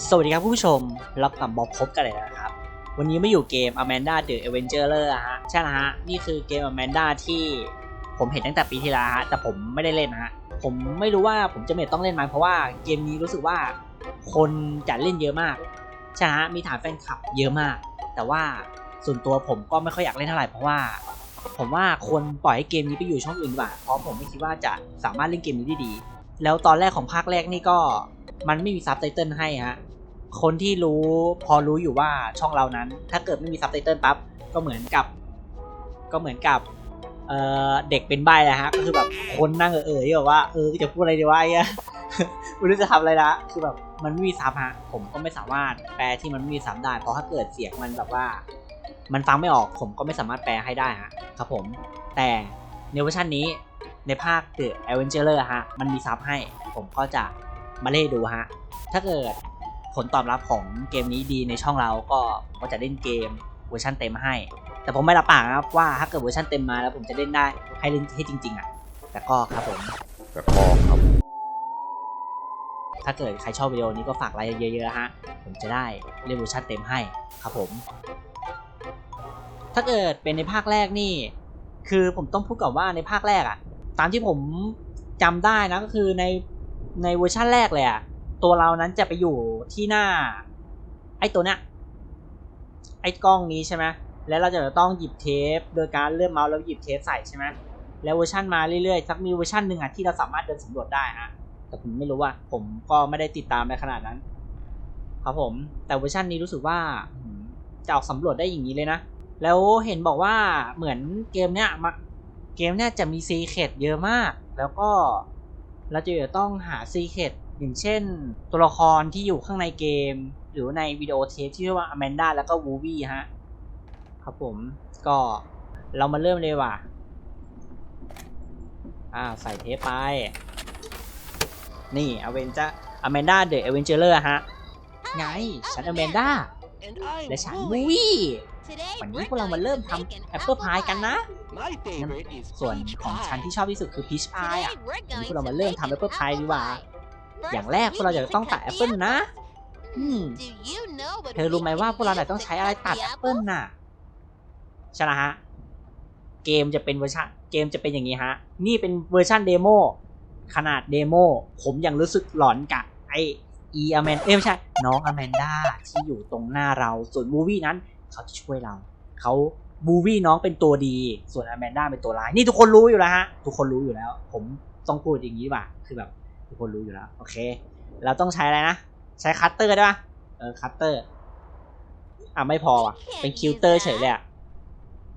สวัสดีครับผู้ชมรับกลับมาพบกันเลยนะครับ วันนี้ไม่อยู่เกม Amanda the Avenger ฮะใช่แล้วฮะ นี่คือเกม Amanda ที่ผมเห็นตั้งแต่ปีที่แล้วฮะ แต่ผมไม่ได้เล่นนะฮะ ผมไม่รู้ว่าผมจะเมต้องเล่นไหมเพราะว่าเกมนี้รู้สึกว่าคนจะเล่นเยอะมากใช่ฮะ มีฐานแฟนคลับเยอะมาก แต่ว่าส่วนตัวผมก็ไม่ค่อยอยากเล่นเท่าไหร่เพราะว่า ผมว่าคนปล่อยให้เกมนี้ไปอยู่ช่องอื่นดีกว่าเพราะผมไม่คิดว่าจะสามารถเล่นเกมนี้ได้ดี แล้วตอนแรกของภาคแรกนี่ก็ มันไม่มีซับไตเติลให้ฮะคนที่รู้พอรู้อยู่ว่าช่องเรานั้น ถ้าเกิดไม่มีซับไตเติลปั๊บก็เหมือนกับ ก็เหมือนกับเอ่อเด็กเป็นใบแหละฮะก็คือแบบคนนั่งเออเออแบบว่าเออจะพูดอะไรดีวะไอ้เงี้ยไม่รู้จะทำอะไรละคือแบบมันไม่มีซับฮะผมก็ไม่สามารถแปลที่มันไม่มีซับได้เพราะถ้าเกิดเสียงมันแบบว่า มันฟังไม่ออกผมก็ไม่สามารถแปลให้ได้ฮะครับผม แต่ในเวอร์ชันนี้ในภาค The Avenger ฮะมันมีซับให้ ผมก็จะ มาเล่นดูฮะ ถ้าเกิดผลตอบรับของเกมนี้ดีในช่องเราก็ผมก็จะเล่นเกมเวอร์ชันเต็มให้ แต่ผมไม่รับปากนะครับว่าถ้าเกิดเวอร์ชันเต็มมาแล้วผมจะเล่นได้ให้เล่นให้จริง ๆอะแต่ก็ครับผมแต่ก็ครับ ถ้าเกิดใครชอบวิดีโอนี้ก็ฝากไลค์เยอะๆฮะผมจะได้เล่นเวอร์ชันเต็มให้ครับผม ถ้าเกิดเป็นในภาคแรกนี่ คือผมต้องพูดก่อนว่าในภาคแรกอะตามที่ผมจำได้นะก็คือใน ในเวอร์ชันแรกเลยอะตัวเรานั้นจะไปอยู่ที่หน้า ไอ้ตัวเนี้ยไอ้กล้องนี้ใช่ไหมแล้วเราจะต้องหยิบเทป โดยการเลื่อนเมาส์แล้วหยิบเทปใส่ใช่ไหมแล้วเวอร์ชันมาเรื่อยๆสักมีเวอร์ชันหนึ่งอะที่เราสามารถเดินสำรวจได้ฮะแต่ผมไม่รู้ว่า ผมก็ไม่ได้ติดตามในขนาดนั้น ครับผม แต่เวอร์ชันนี้รู้สึกว่าจะออกสำรวจได้อย่างนี้เลยนะ แล้วเห็นบอกว่าเหมือนเกมเนี้ยมาเกมเนี้ยจะมีซีเคดเยอะมาก แล้วก็ เราจะต้องหาซีเคดอย่างเช่น ตัวละครที่อยู่ข้างในเกม หรือในวิดีโอเทปที่เรียกว่าอแมนดาแล้วก็วูวี่ฮะ ครับผมก็เรามาเริ่มเลยว่ะ อ่าใส่เทปไป นี่อเวนจ้าอแมนดาเดอะเอเวนเจอร์ฮะ ไง ฉันอแมนดาและฉันวูวี่ วันนี้พวกเรามาเริ่มทำแอปเปิลพายกันนะส่วนของฉันที่ชอบที่สุดคือพีชพายอะวันนี้พวกเรามาเริ่มทำแอปเปิลพายดีกว่า อย่างแรกพวกเราจะต้องตัดแอปเปิลนะอืมเธอรู้ไหมว่าพวกเราเนี่ยต้องใช้อะไรตัดแอปเปิลน่ะใช่ละฮะ เกมจะเป็นเวอร์ชันเกมจะเป็นอย่างนี้ฮะ นี่เป็นเวอร์ชันเดโมขนาดเดโมผมยังรู้สึกหลอนกับไออีอแมนเอ้ยไม่ใช่ น้องอแมนดาที่อยู่ตรงหน้าเราส่วนมูวี่นั้น เขาจะช่วยเราเขาบูวี่น้องเป็นตัวดี ส่วนอแมนด้าเป็นตัวร้าย นี่ทุกคนรู้อยู่แล้วฮะ ทุกคนรู้อยู่แล้ว ผมต้องพูดอย่างนี้ว่ะคือแบบ ทุกคนรู้อยู่แล้ว โอเค เราต้องใช้อะไรนะ ใช้คัตเตอร์ได้ปะเออ คัตเตอร์ อะ ไม่พอว่ะ เป็นคิวเตอร์เฉยเลยอะ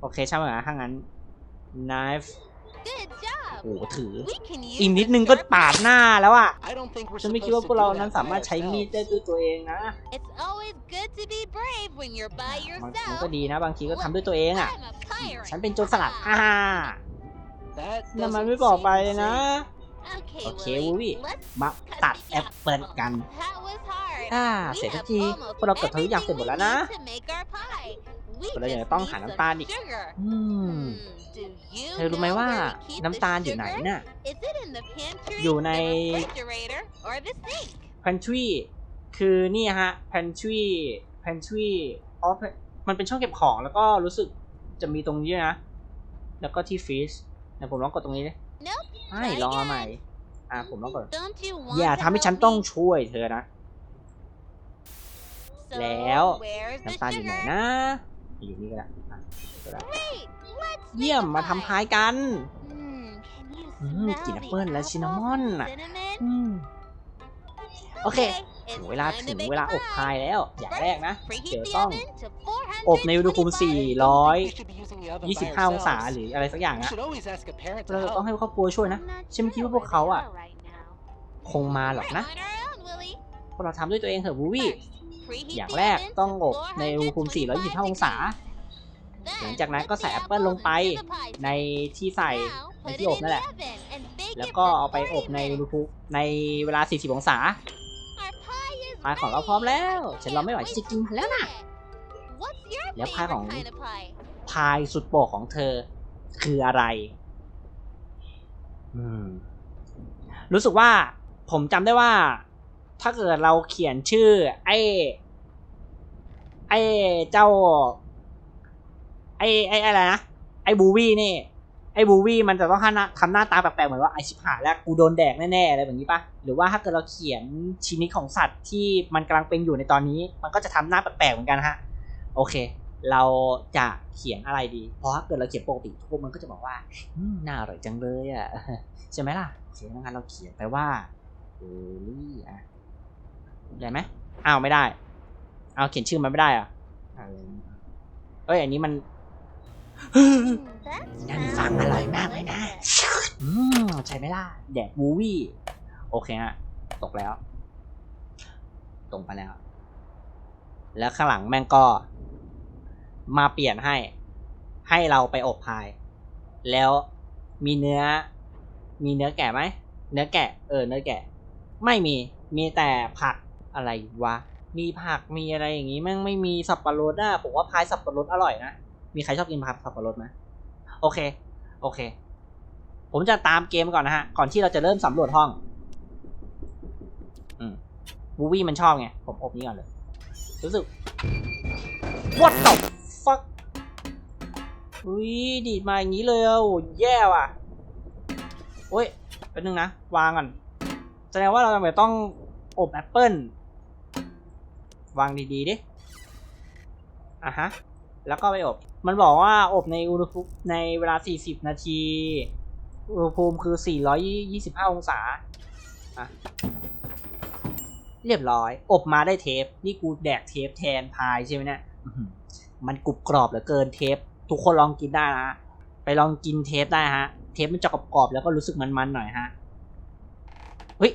โอเค ใช่างมันนะถ้างั้น knife หถือ อีกนิดนึงก็ปาดหน้าแล้วอะ ฉันไม่คิดว่าพวกเรานั้นสามารถใช้มีดได้ด้วยตัวเองนะมันมันก็ดีนะ บางทีก็ทำด้วยตัวเองอะ ฉันเป็นโจรสลัดอ่านั่นมันไม่บอกไปเลยนะ โอเควูวี่มาตัดแอปเปิลกันอ่าเสร็จทักทีพวกเราเกือบทำทุกอย่างเสร็จหมดแล้วนะ เรายังต้องหาน้ำตาลอีกอืมเธอรู้ไหมว่าน้ำตาลอยู่ไหนน่ะ อยู่ใน pantry คือนี่ฮะ pantry pantry อ๋อมันเป็นช่องเก็บของแล้วก็รู้สึกจะมีตรงนี้ด้วยนะ แล้วก็ที่ fish เดี๋ยวผมลองกดตรงนี้เลยใช่ลองเอาใหม่ อ่าผมลองกด อย่าทำให้ฉันต้องช่วยเธอนะ แล้วน้ำตาลอยู่ไหนนะ อยู่นี่ก็ได้อะก็ได้ เยี่ยมมาทำพายกัน อืมกลิ่นแอปเปิ้ลและซินนามอนน่ะ อืม โอเค ถึงเวลาถึงเวลาอบพายแล้ว อย่างแรกนะ เดี๋ยวต้อง อบในอุณหภูมิ 425 องศาหรืออะไรสักอย่างนะเราจะต้องให้ครอบครัวช่วยนะฉันไม่คิดว่าพวกเขาอะ คงมาหรอกนะพวกเราทำด้วยตัวเองเถอะบูวี่ อย่างแรกต้องอบในอุณหภูมิ 425 องศา หลังจากนั้นก็ใส่แอปเปิลลงไปในที่ใส่ในที่อบนั่นแหละ แล้วก็เอาไปอบในอุณหภูมิในเวลา 40 องศาพายของเราพร้อมแล้ว ฉันเราไม่ไหวที่จะกินมันแล้วนะแล้วพายของพายสุดโปรดของเธอ คืออะไร อืม รู้สึกว่าผมจำได้ว่า ถ้าเกิดเราเขียนชื่อ ไอ้ไอ้เจ้า ไอ้ไอ้อะไรนะไอ้บูวี่นี่ ไอ้บูวี่มันจะต้องทำหน้าทำหน้าตาแปลกๆเหมือนว่าไอชิบหายแล้วกูโดนแดกแน่ๆอะไรแบบนี้ปะหรือว่าถ้าเกิดเราเขียนชนิดของสัตว์ที่มันกำลังเป็นอยู่ในตอนนี้ มันก็จะทำหน้าแปลกๆเหมือนกันฮะ โอเค เราจะเขียนอะไรดี เพราะถ้าเกิดเราเขียนปกติทุกคนมันก็จะบอกว่าน่าอร่อยจังเลยอะใช่ไหมล่ะโอเคงั้นเราเขียนไปว่าเอลี่อะ ได้ไหมอ้าวไม่ได้ เอาเขียนชื่อมันไม่ได้อะเอาเลยเอ้ยอันนี้มันนั่นฟังอร่อยมากเลยนะอืมใช่ไหมล่ะแดกบูวี่โอเคฮะตกแล้ว ตรงไปแล้ว แล้วข้างหลังแม่งก็ มาเปลี่ยนให้ ให้เราไปอบพาย แล้วมีเนื้อ มีเนื้อแกะไหมเนื้อแกะ เออ เนื้อแกะ ไม่มีมีแต่ผัก อะไรวะ มีผักมีอะไรอย่างงี้แม่งไม่มีสับปะรดอะผมว่าพายสับปะรดอร่อยนะ มีใครชอบกินผักสับปะรดไหมโอเค โอเค ผมจะตามเกมก่อนนะฮะ ก่อนที่เราจะเริ่มสำรวจห้อง อืมบูวี่มันชอบไง ผมอบนี้ก่อนเลย รู้สึก what the fuck อุ้ยดีดมาอย่างนี้เลยอะโอ้แย่ว่ะโอ้ยแป๊บนึงนะ วางก่อน แสดงว่าเราจำเป็นต้องอบแอปเปิล วางดีๆดิอะฮะ แล้วก็ไปอบ มันบอกว่าอบในอุณหภูมิในเวลา 40 นาที อุณหภูมิคือ 425 องศา อะ เรียบร้อย อบมาได้เทป นี่กูแดกเทปแทนพายใช่ไหมเนี่ยอื้อหือมันกรุบกรอบเหลือเกินเทป ทุกคนลองกินได้นะฮะไปลองกินเทปได้ฮะ เทปมันจะกรอบๆแล้วก็รู้สึกมันๆหน่อยฮะ เฮ้ย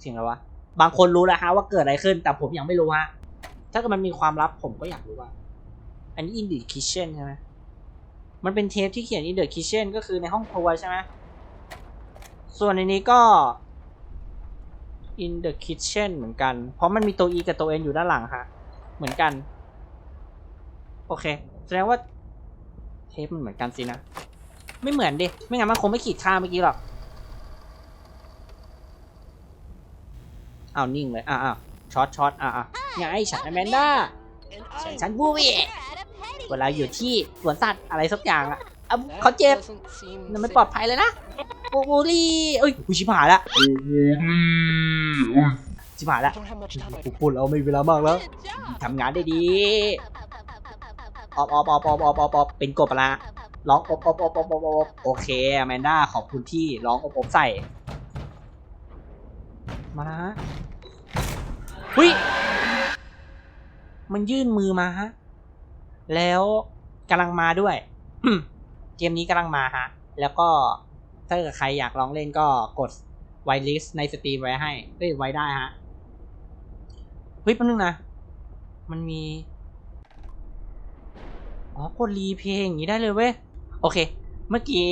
เสียงอะไรวะ บางคนรู้แล้วฮะว่าเกิดอะไรขึ้น แต่ผมยังไม่รู้ฮะถ้าเกิดมันมีความลับผมก็อยากรู้ว่า อันนี้ in the kitchen ใช่ไหมมันเป็นเทปที่เขียน in the kitchen ก็คือในห้องครัวใช่ไหมส่วนในนี้ก็ in the kitchen เหมือนกัน เพราะมันมีตัว e กับตัว n อยู่ด้านหลังฮะ เหมือนกัน โอเค แสดงว่าเทปมันเหมือนกันสินะ ไม่เหมือนดิ ไม่งั้นมันคงไม่ขีดค่าเมื่อกี้หรอก อ้าวนิ่งเลยอะอะช็อตช็อตอะอะไงฉันอแมนด้าฉันฉันบูวี่เวลาอยู่ที่สวนสัตว์อะไรสักอย่างอะอะเขาเจ็บมันไม่ปลอดภัยเลยนะบูบูรี่เอ้ยกูชิบหายละชิบหายละกูพูดแล้วไม่มีเวลามากแล้วทำงานได้ดีออบออบออบออบออบออบอเป็นกบละร้องอบอบอบอบอบอบโอเคอแมนด้าขอบคุณที่ร้องอบอบใส่ มานะฮะ หุ้ยมันยื่นมือมาฮะ แล้วกำลังมาด้วย เกมนี้กำลังมาฮะ แล้วก็ถ้าเกิดใครอยากลองเล่นก็กดไวลิสในสตรีมไว้ให้เอ้ยไว้ได้ฮะเฮ้ยแป๊บนึงนะ มันมี อ๋อกดรีเพลย์อย่างนี้ได้เลยเว้ย โอเค เมื่อกี้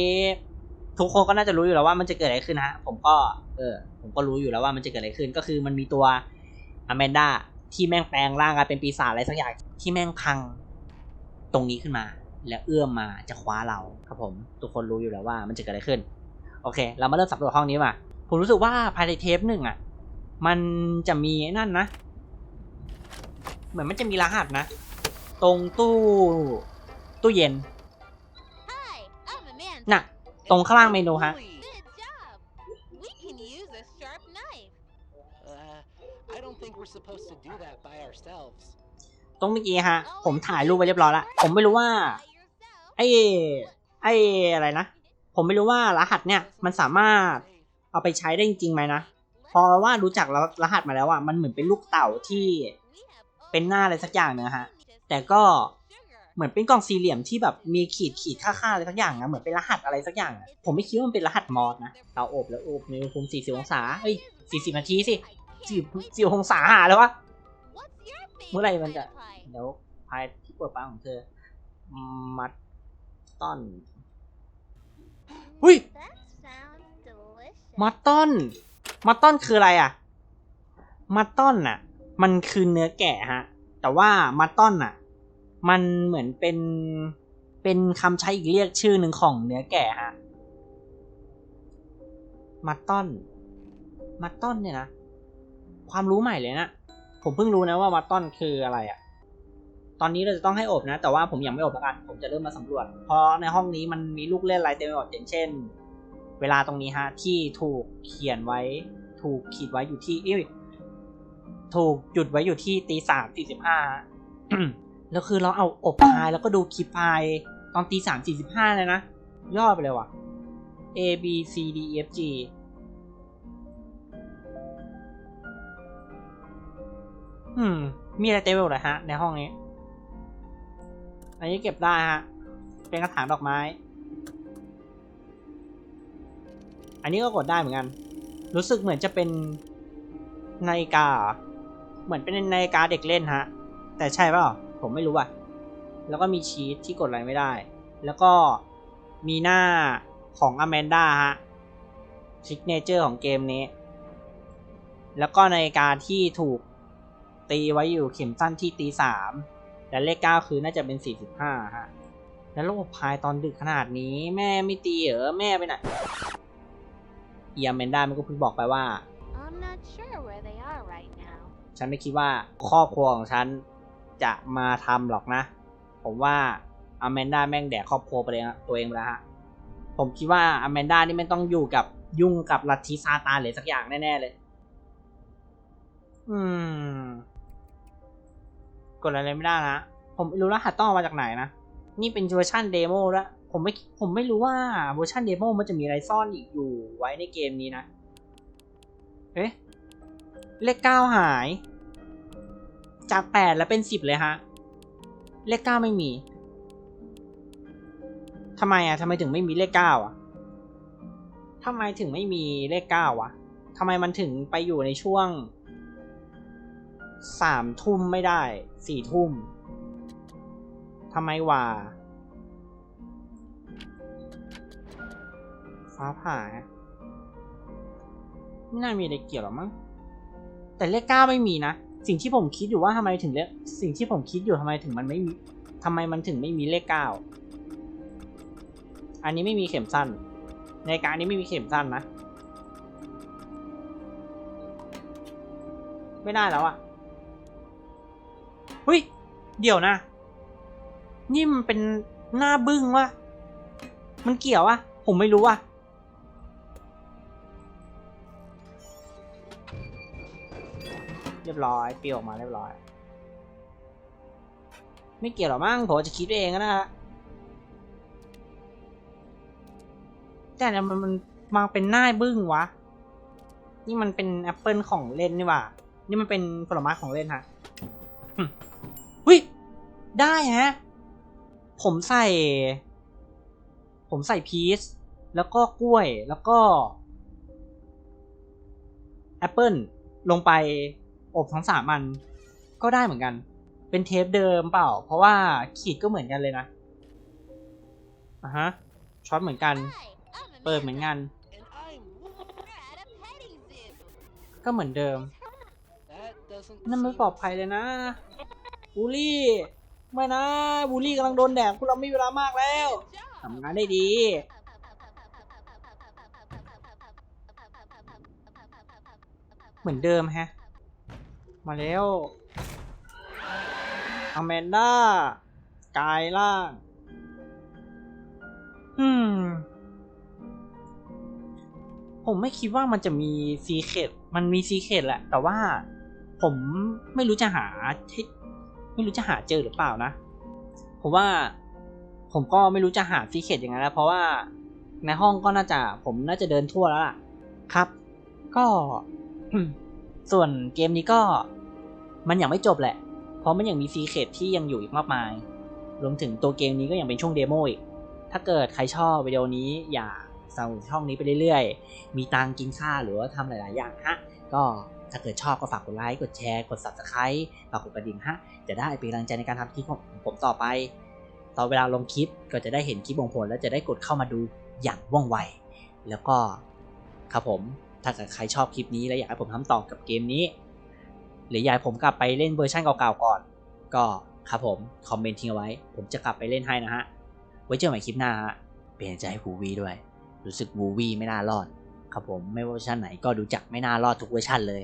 ทุกคนก็น่าจะรู้อยู่แล้วว่ามันจะเกิดอะไรขึ้นฮะ ผมก็ เออ ผมก็รู้อยู่แล้วว่ามันจะเกิดอะไรขึ้น ก็คือมันมีตัว อแมนดาที่แม่งแปลงร่างกลายเป็นปีศาจอะไรสักอย่างที่แม่งพังตรงนี้ขึ้นมา แล้วเอื้อมมาจะคว้าเราครับผม ทุกคนรู้อยู่แล้วว่ามันจะเกิดอะไรขึ้น โอเค เรามาเริ่มสำรวจห้องนี้มาผมรู้สึกว่าภายในเทปหนึ่งอะ มันจะมีนั่นนะ เหมือนมันจะมีรหัสนะ ตรงตู้ตู้เย็นน่ะ ตรงข้างล่างเมนูฮะ ตรงเมื่อกี้ฮะ ผมถ่ายรูปไว้เรียบร้อยแล้วผมไม่รู้ว่า ไอ้ ไอ้อะไรนะ ผมไม่รู้ว่ารหัสเนี่ย มันสามารถเอาไปใช้ได้จริงไหมนะ พอว่ารู้จักรหัสมาแล้วอะ มันเหมือนเป็นลูกเต่าที่เป็นหน้าอะไรสักอย่างเนอะฮะ แต่ก็เหมือนเป็นกล่องสี่เหลี่ยมที่แบบมีขีดขีดค่าๆอะไรสักอย่างนะเหมือนเป็นรหัสอะไรสักอย่าง ผมไม่คิดว่ามันเป็นรหัสมอสนะเตาอบแล้วอบในอุณหภูมิ40 องศาเอ้ย 40 นาทีสิ 40 40องศาหาแล้ววะเมื่อไหร่มันจะเดี๋ยวพายที่เปิดปากของเธอ มัดต้นหุ้ยมัตต้นมัตต้นคืออะไรอะ มัตต้นน่ะ มันคือเนื้อแกะฮะ แต่ว่ามัตต้นน่ะ มันเหมือนเป็นเป็นคำใช้อีกเรียกชื่อหนึ่งของเนื้อแกะฮะมัตต้นมัตต้นเนี่ยนะ ความรู้ใหม่เลยนะ ผมเพิ่งรู้นะว่าวัตตอนคืออะไรอะตอนนี้เราจะต้องให้อบนะ แต่ว่าผมยังไม่อบล้วกัน ผมจะเริ่มมาสำรวจ เพราะในห้องนี้มันมีลูกเล่นอะไรเต็มไปหมดอย่างเช่น เวลาตรงนี้ฮะที่ถูกเขียนไว้ ถูกขีดไว้อยู่ที่เอ้ยถูกจุดไว้อยู่ที่ตีสามสี่สิบห้าแล้วคือเราเอาอบพายแล้วก็ดูคลิปพายตอนตีสามสี่สิบห้าเลยนะย่อไปเลยว่ะ A B C D E F G อืม มีอะไรเต็มไปหมดเลยฮะ ในห้องนี้ อันนี้เก็บได้ฮะ เป็นกระถางดอกไม้ อันนี้ก็กดได้เหมือนกัน รู้สึกเหมือนจะเป็นนาฬิกา เหมือนเป็นนาฬิกาเด็กเล่นฮะ แต่ใช่เปล่า ผมไม่รู้อะ แล้วก็มีชีตที่กดอะไรไม่ได้ แล้วก็มีหน้าของอแมนด้าฮะซิกเนเจอร์ของเกมนี้ แล้วก็นาฬิกาที่ถูก ตีไว้อยู่เข็มสั้นที่ตีสามและเลขเก้าคือน่าจะเป็นสี่สิบห้าฮะ แล้วระบบพายตอนดึกขนาดนี้แม่ไม่ตีเหรอแม่ไปไหนเอียแมนด้ามันก็เพิ่งบอกไปว่า I'm not sure where they are right now. ฉันไม่คิดว่าครอบครัวของฉันจะมาทำหรอกนะ ผมว่าอแมนด้าแม่งแดกครอบครัวไปเลยนะตัวเองไปแล้วฮะ ผมคิดว่าอแมนด้านี่ไม่ต้องอยู่กับยุ่งกับลัทธิซาตานหรือสักอย่างแน่ ๆ เลย อืม กดอะไรไม่ได้นะ ผมไม่รู้รหัสต้องเอามาจากไหนนะ นี่เป็นเวอร์ชันเดโมแล้ว ผมไม่ผมไม่รู้ว่าเวอร์ชันเดโมมันจะมีอะไรซ่อนอีกอยู่ไว้ในเกมนี้นะ เอ๊ะ เลขเก้าหาย จากแปดแล้วเป็นสิบเลยฮะ เลขเก้าไม่มีทำไมอะทำไมถึงไม่มีเลขเก้าอะทำไมถึงไม่มีเลขเก้าวะทำไมมันถึงไปอยู่ในช่วง สามทุ่มไม่ได้สี่ทุ่มทำไมวะฟ้าผ่าไม่น่ามีอะไรเกี่ยวหรอกมั้งแต่เลขเก้าไม่มีนะสิ่งที่ผมคิดอยู่ว่าทำไมถึงเลขสิ่งที่ผมคิดอยู่ทำไมถึงมันไม่มีทำไมมันถึงไม่มีเลขเก้าอันนี้ไม่มีเข็มสั้น ในการนี้ไม่มีเข็มสั้นนะ ไม่ได้แล้วอะเฮ้ย เดี๋ยวนะ นี่มันเป็นหน้าบึ้งวะ มันเกี่ยววะ ผมไม่รู้วะเรียบร้อยปลิวออกมาเรียบร้อย ไม่เกี่ยวหรอกมั้งผมจะคิดเองนะฮะแต่เนี่ยมันมันมาเป็นหน้าบึ้งวะ นี่มันเป็นแอปเปิลของเล่นนี่ว่า นี่มันเป็นผลไม้ของเล่นฮะ หึหุ้ย ได้ฮะ ผมใส่ ผมใส่พีช แล้วก็กล้วย แล้วก็แอปเปิลลงไปอบทั้งสามอัน ก็ได้เหมือนกัน เป็นเทปเดิมเปล่า เพราะว่าขีดก็เหมือนกันเลยนะอะฮะ ช็อตเหมือนกัน Hi, I'm เปิดเหมือนกัน And I'm We're at a petting zoo. ก็เหมือนเดิม that doesn't นั่นไม่ seem- ปลอดภัยเลยนะ บูลี่ไม่นะบูลี่กำลังโดนแดกพวกเราไม่มีเวลามากแล้วทำงานได้ดี เหมือนเดิมแฮะ มาแล้วอแมนด้ากายล่างอืม ผมไม่คิดว่ามันจะมีซีเคดมันมีซีเคดแหละ แต่ว่าผมไม่รู้จะหาที่ ไม่รู้จะหาเจอหรือเปล่านะ ผมว่าผมก็ไม่รู้จะหาซีเคดยังไงแล้วเพราะว่าในห้องก็น่าจะผมน่าจะเดินทั่วแล้วล่ะ ครับ ก็ส่วนเกมนี้ก็มันยังไม่จบแหละ เพราะมันยังมีซีเคดที่ยังอยู่อีกมากมาย รวมถึงตัวเกมนี้ก็ยังเป็นช่วงเดโมอีก ถ้าเกิดใครชอบวิดีโอนี้อย่าสนับสนุนช่องนี้ไปเรื่อยๆ มีตังกินข้าหรือว่าทำหลายๆ อย่างฮะ ก็ ถ้าเกิดชอบก็ฝากกดไลค์ กดแชร์ กด subscribe ฝากกดกระดิ่งฮะ จะได้เป็นกำลังใจในการทำคลิปของผมต่อไป ตอนเวลาลงคลิปก็จะได้เห็นคลิปของผมและจะได้กดเข้ามาดูอย่างว่องไว แล้วก็ครับผม ถ้าเกิดใครชอบคลิปนี้และอยากให้ผมทำต่อกับเกมนี้ หรืออยากผมกลับไปเล่นเวอร์ชันเก่าๆก่อน ก็ครับผมคอมเมนต์ทิ้งเอาไว้ ผมจะกลับไปเล่นให้นะฮะ ไว้เจอกันใหม่คลิปหน้าฮะ เป็นกำลังใจให้วูวีด้วย รู้สึกวูวีไม่น่ารอด ครับผมไม่ว่าเวอร์ชันไหนก็ดูจักไม่น่ารอดทุกเวอร์ชันเลย